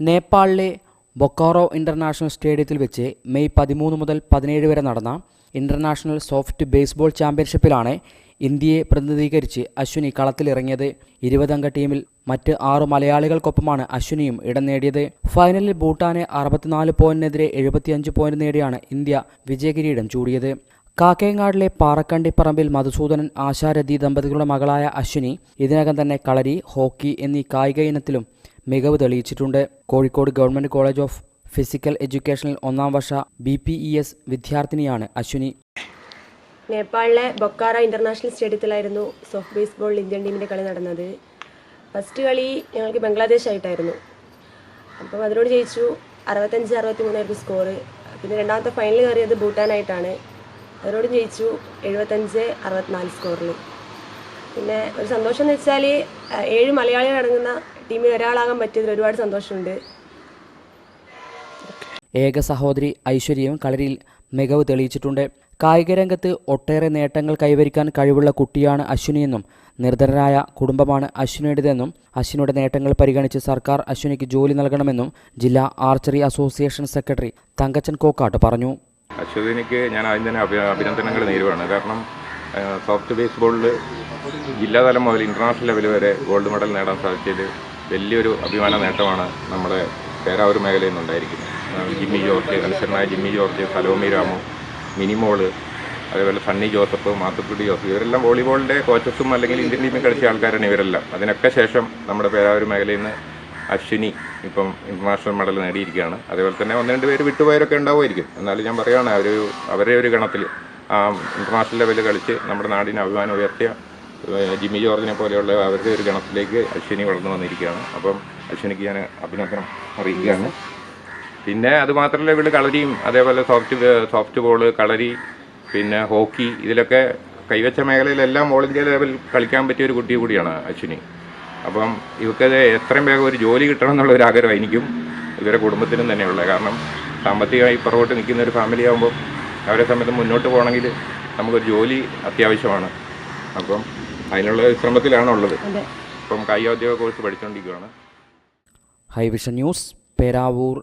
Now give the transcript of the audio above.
നേപ്പാളിലെ ബൊക്കാറോ ഇന്റർനാഷണൽ സ്റ്റേഡിയത്തിൽ വെച്ച് മെയ് പതിമൂന്ന് മുതൽ പതിനേഴ് വരെ നടന്ന ഇന്റർനാഷണൽ സോഫ്റ്റ് ബേസ്ബോൾ ചാമ്പ്യൻഷിപ്പിലാണ് ഇന്ത്യയെ പ്രതിനിധീകരിച്ച് അശ്വിനി കളത്തിലിറങ്ങിയത്. ഇരുപതംഗ ടീമിൽ മറ്റ് ആറു മലയാളികൾക്കൊപ്പമാണ് അശ്വിനിയും ഇടം നേടിയത്. ഫൈനലിൽ ഭൂട്ടാനെ അറുപത്തിനാല് പോയിന്റിനെതിരെ എഴുപത്തിയഞ്ച് പോയിന്റ് നേടിയാണ് ഇന്ത്യ വിജയകിരീടം ചൂടിയത്. കാക്കയങ്ങാടിലെ പാറക്കണ്ടിപ്പറമ്പിൽ മധുസൂദനൻ ആശാരഥി ദമ്പതികളുടെ മകളായ അശ്വിനി ഇതിനകം തന്നെ കളരി ഹോക്കി എന്നീ കായിക ഇനത്തിലും മികവ് തെളിയിച്ചിട്ടുണ്ട്. Kozhikode government college of physical എഡ്യൂക്കേഷനിൽ ഒന്നാം വർഷ ബി പി ഇ എസ് വിദ്യാർത്ഥിനിയാണ് അശ്വിനി. നേപ്പാളിലെ ബൊക്കാറ ഇന്റർനാഷണൽ സ്റ്റേഡിയത്തിലായിരുന്നു സോഫ്റ്റ് ബേസ്ബോൾ ഇന്ത്യൻ ടീമിന്റെ കളി നടന്നത്. ഫസ്റ്റ് കളി ഞങ്ങൾക്ക് ബംഗ്ലാദേശ് ആയിട്ടായിരുന്നു. അപ്പം അതിനോട് ജയിച്ചു. അറുപത്തഞ്ച് അറുപത്തി മൂന്നായിരുന്നു സ്കോറ്. പിന്നെ രണ്ടാമത്തെ ഫൈനൽ കയറിയത് ഭൂട്ടാനായിട്ടാണ്. അതിനോടും ജയിച്ചു. എഴുപത്തഞ്ച് അറുപത്തിനാല് സ്കോറിൽ പിന്നെ ഒരു സന്തോഷം എന്ന് വെച്ചാൽ ഏഴ് മലയാളികൾ അടങ്ങുന്ന ടീമിൽ ഒരാളാകാൻ പറ്റിയതിൽ ഒരുപാട് സന്തോഷമുണ്ട്. ഏക സഹോദരി ഐശ്വര്യയും കളരിയിൽ മികവ് തെളിയിച്ചിട്ടുണ്ട്. കായിക രംഗത്ത് ഒട്ടേറെ നേട്ടങ്ങൾ കൈവരിക്കാൻ കഴിവുള്ള കുട്ടിയാണ് അശ്വിനിയെന്നും നിർധനരായ കുടുംബമാണ് അശ്വിനിയുടേതെന്നും അശ്വിനിയുടെ നേട്ടങ്ങൾ പരിഗണിച്ച് സർക്കാർ അശ്വിനിക്ക് ജോലി നൽകണമെന്നും ജില്ലാ archery association secretary Thankachan Kokkat പറഞ്ഞു. അശ്വിനിക്ക് ഞാൻ ആദ്യം തന്നെ അഭിനന്ദനങ്ങൾ നേരുവാണ്. കാരണം സോഫ്റ്റ് ബേസ്ബോളിൽ ജില്ലാതലം മുതൽ ഇന്റർനാഷണൽ ലെവൽ വരെ ഗോൾഡ് മെഡൽ നേടാൻ സാധിച്ചതിൽ വലിയൊരു അഭിമാന നേട്ടമാണ് നമ്മുടെ പേരാവൂർ മേഖലയിൽ നിന്നുണ്ടായിരിക്കുന്നത് ജിമ്മി ജോർജ് അനുസരണായ ജിമ്മി ജോർജ് സലോമി രാമു മിനിമോൾ അതേപോലെ സണ്ണി ജോസഫ് മാത്തുക്കുട്ടി ജോസഫ് ഇവരെല്ലാം വോളിബോളിന്റെ കോച്ചസും അല്ലെങ്കിൽ ഇന്ത്യൻ ടീമിൽ കളിച്ച ആൾക്കാരാണ് ഇവരെല്ലാം. അതിനൊക്കെ ശേഷം നമ്മുടെ പേരാവൂർ മേഖലയിൽ നിന്ന് അശ്വിനി ഇപ്പം ഇന്റർനാഷണൽ മെഡൽ നേടിയിരിക്കുകയാണ്. അതേപോലെ തന്നെ ഒന്ന് രണ്ട് പേര് വിട്ടുപോയവരൊക്കെ ഉണ്ടാവുമായിരിക്കും. എന്നാലും ഞാൻ പറയുകയാണ് അവർ അവരുടെ ഒരു ഗണത്തിൽ ആ ഇന്റർനാഷണൽ ലെവലിൽ കളിച്ച് നമ്മുടെ നാടിന് അഭിമാനം ഉയർത്തിയ ജിമ്മി ജോർജിനെ പോലെയുള്ള അവരുടെ ഒരു ഗണത്തിലേക്ക് അശ്വിനി വളർന്നു വന്നിരിക്കുകയാണ്. അപ്പം അശ്വിനിക്ക് ഞാൻ അഭിനന്ദനം അറിയിക്കുകയാണ്. പിന്നെ അത് മാത്രമല്ല ഇവിടെ കളരിയും അതേപോലെ സോഫ്റ്റ് സോഫ്റ്റ് ബോൾ കളരി പിന്നെ ഹോക്കി ഇതിലൊക്കെ കൈവച്ച മേഖലയിലെല്ലാം ഓൾ ഇന്ത്യ ലെവലിൽ കളിക്കാൻ പറ്റിയ ഒരു കുട്ടി കൂടിയാണ് അശ്വിനി. അപ്പം ഇവർക്ക് എത്രയും വേഗം ഒരു ജോലി കിട്ടണം എന്നുള്ള ഒരു ആഗ്രഹം എനിക്കും ഇവരുടെ കുടുംബത്തിനും തന്നെയുള്ളത്. കാരണം സാമ്പത്തികമായി പുറകോട്ട് നിൽക്കുന്ന ഒരു ഫാമിലി ആകുമ്പോൾ അവരെ സമയത്ത് മുന്നോട്ട് പോകണമെങ്കിൽ നമുക്കൊരു ജോലി അത്യാവശ്യമാണ്. അപ്പം അതിനുള്ള ശ്രമത്തിലാണ് ഉള്ളത്. അതെ. അപ്പം കായികോദ്യോഗ കോഴ്സ് പഠിച്ചുകൊണ്ടിരിക്കുകയാണ് ഹൈവിഷൻ ന്യൂസ് പേരാവൂർ